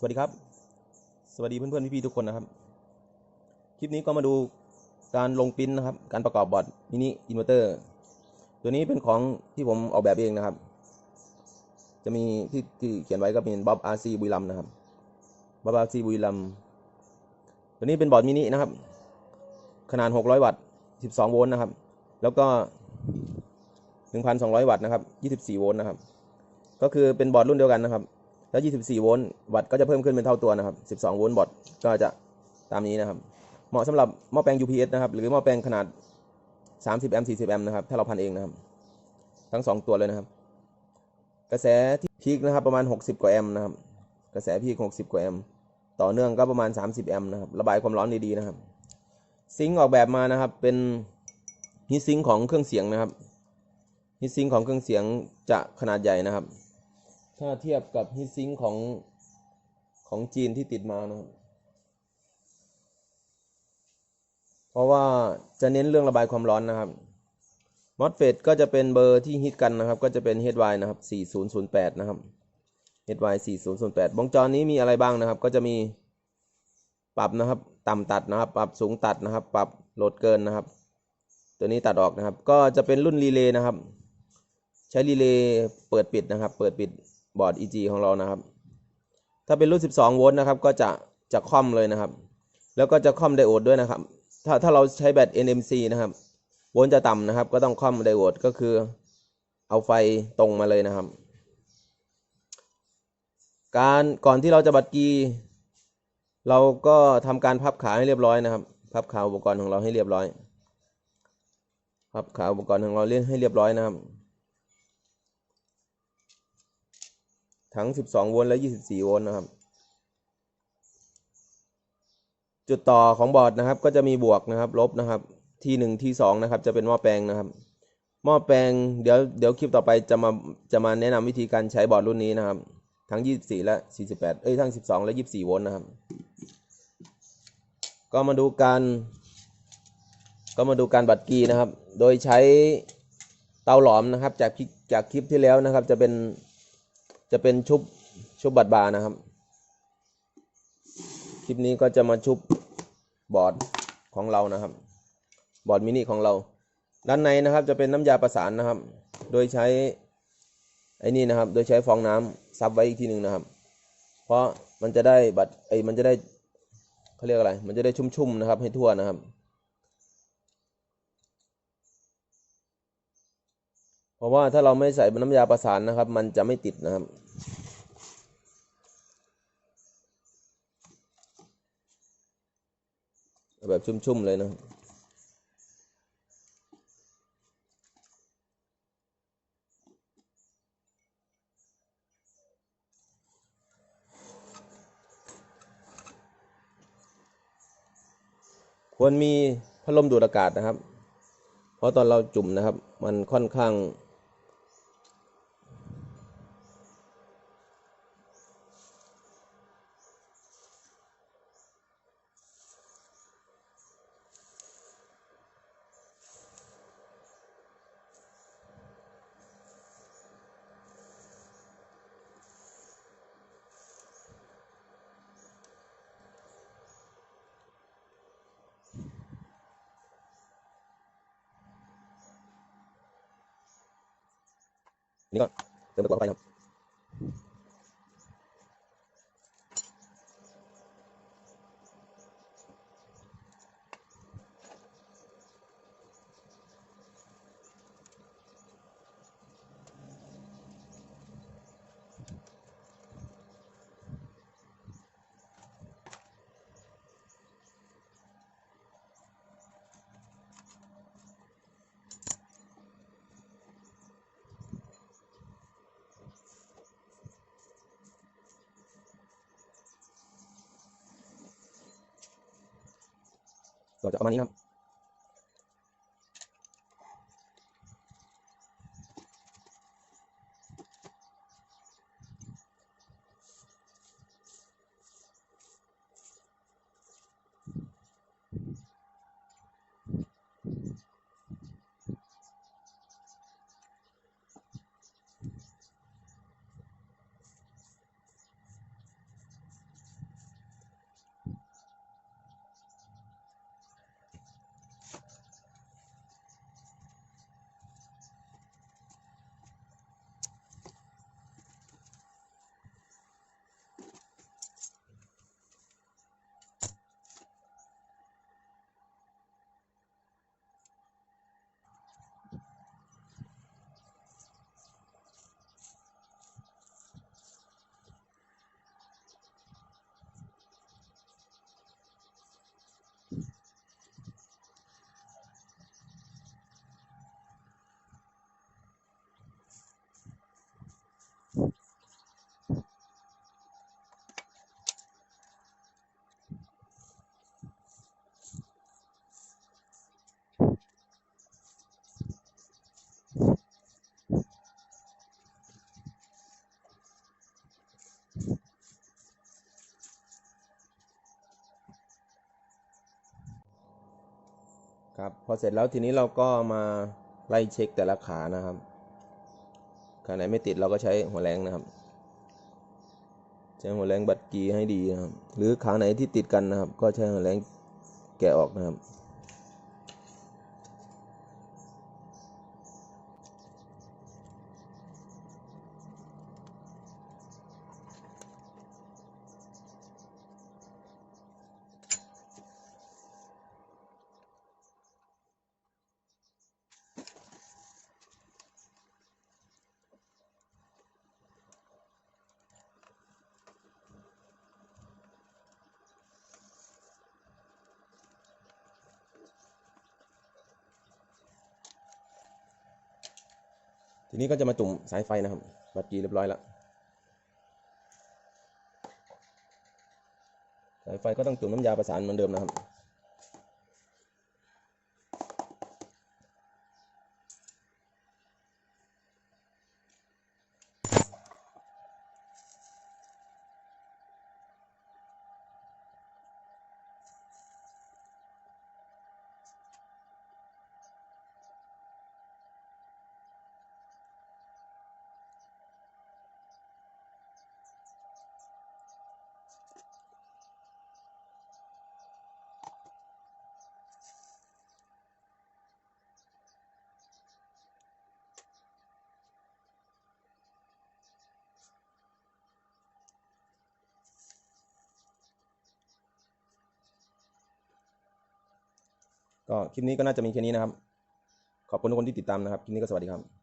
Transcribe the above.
สวัสดีครับ สวัสดีเพื่อนๆพี่ๆทุกคนนะครับ คลิปนี้ก็มาดูการลงปริ้นนะครับ การประกอบบอร์ดมินิอินเวอร์เตอร์ ตัวนี้เป็นของที่ผมออกแบบเองนะครับ จะมีที่ที่เขียนไว้ก็เป็นบ๊อบอาร์ซีบุรีรัมนะครับบ๊อบอาร์ซีบุรีรัมตัวนี้เป็นบอร์ดมินินะครับ ขนาด 600 วัตต์ 12 โวลต์นะครับ แล้วก็ 1,200 วัตต์นะครับ 24 โวลต์นะครับ ก็คือเป็นบอร์ดรุ่นเดียวกันนะครับ แล้ว 24 โวลต์วัตต์ก็จะเพิ่มขึ้นเป็นเท่าตัวนะครับ 12 โวลต์บอร์ดก็จะตามนี้นะครับ เหมาะสำหรับหม้อแปลง UPS นะครับ หรือหม้อแปลงขนาด 30 แอมป์ 40 แอมป์นะครับ ถ้าเราพันเองนะครับ ทั้ง 2 ตัวเลยนะครับ กระแสที่พีคนะครับประมาณ 60 กว่าแอมป์นะครับ กระแสพีค60 กว่าแอมป์ ต่อเนื่องก็ประมาณ 30 แอมป์นะครับ ระบายความร้อนดีๆนะครับ ซิงค์ออกแบบมานะครับ เป็นฮีทซิงค์ของเครื่องเสียงนะครับฮีทซิงค์ของเครื่องเสียงจะขนาดใหญ่นะครับ ถ้าเทียบกับฮีทซิงของของจีนที่ติดมานะครับเพราะว่าจะเน้นเรื่องระบายความร้อนนะครับมอสเฟตก็จะเป็นเบอร์ที่ฮิตกันนะครับ ก็จะเป็น HY นะครับ 4008 นะครับ HY 4008วงจรนี้มีอะไรบ้างนะครับ ก็จะมีปรับนะครับ ต่ำตัดนะครับ ปรับสูงตัดนะครับ ปรับโหลดเกินนะครับ ตัวนี้ตัดออกนะครับ ก็จะเป็นรุ่นรีเลย์นะครับ ใช้รีเลย์เปิดปิดนะครับ เปิดปิด บอร์ด EG ของเรานะครับ ถ้าเป็นรุ่น 12 โวลต์นะครับ ก็จะจะคอมเลยนะครับ แล้วก็จะคอมไดโอดด้วยนะครับ ถ้าถ้าเราใช้แบต NMC นะครับ โวลต์จะต่ำนะครับ ก็ต้องคอมไดโอดก็คือ เอาไฟตรงมาเลยนะครับ การก่อนที่เราจะบัดกี เราก็ทำการพับขาให้เรียบร้อยนะครับ พับขาอุปกรณ์ของเราให้เรียบร้อยพับขาอุปกรณ์ของเราเล่นให้เรียบร้อยนะครับ ทั้ง 12 โวลต์และ 24 โวลต์นะครับ จุดต่อของบอร์ดนะครับ ก็จะมีบวกนะครับ ลบนะครับ ที่หนึ่งที่สองนะครับ จะเป็นหม้อแปลงนะครับ หม้อแปลงเดี๋ยวเดี๋ยวคลิปต่อไปจะมาจะมาแนะนำวิธีการใช้บอร์ดรุ่นนี้นะครับ ทั้ง 24 และ 48 เอ้ย ทั้ง 12 และ 24 โวลต์นะครับ ก็มาดูการก็มาดูการบัดกีนะครับ โดยใช้เตาหลอมนะครับ จากคลิปจากคลิปที่แล้วนะครับ จะเป็น จะเป็นชุบชุบบัดบาร์นะครับ คลิปนี้ก็จะมาชุบบอร์ดของเรานะครับ บอร์ดมินิของเรา ด้านในนะครับจะเป็นน้ำยาประสานนะครับ โดยใช้ไอ้นี่นะครับ โดยใช้ฟองน้ำซับไว้อีกทีหนึ่งนะครับ เพราะมันจะได้บัดไอ้มันจะได้เขาเรียกอะไร มันจะได้ชุ่มๆนะครับ ให้ทั่วนะครับ เพราะว่าถ้าเราไม่ใส่น้ำยาประสานนะครับ มันจะไม่ติดนะครับ แบบชุ่มๆเลยนะควรมีพัดลมดูดอากาศนะครับ เพราะตอนเราจุ่มนะครับ มันค่อนข้าง นี่ก็เติม ตะกร้อ ครับพอเสร็จแล้วทีนี้เราก็มาไล่เช็คแต่ละขานะครับขาไหนไม่ติดเราก็ใช้หัวแรงนะครับใช้หัวแรงบัดกีให้ดีนะครับ หรือขาไหนที่ติดกันนะครับ ก็ใช้หัวแรงแกะออกนะครับ ทีนี้ก็จะมาจุ่มสายไฟนะครับบัดกีเรียบร้อยแล้วสายไฟก็ต้องจุ่มน้ำยาประสานเหมือนเดิมนะครับ ก็คลิปนี้ก็น่าจะมีแค่นี้นะครับ ขอบคุณทุกคนที่ติดตามนะครับ คลิปนี้ก็สวัสดีครับ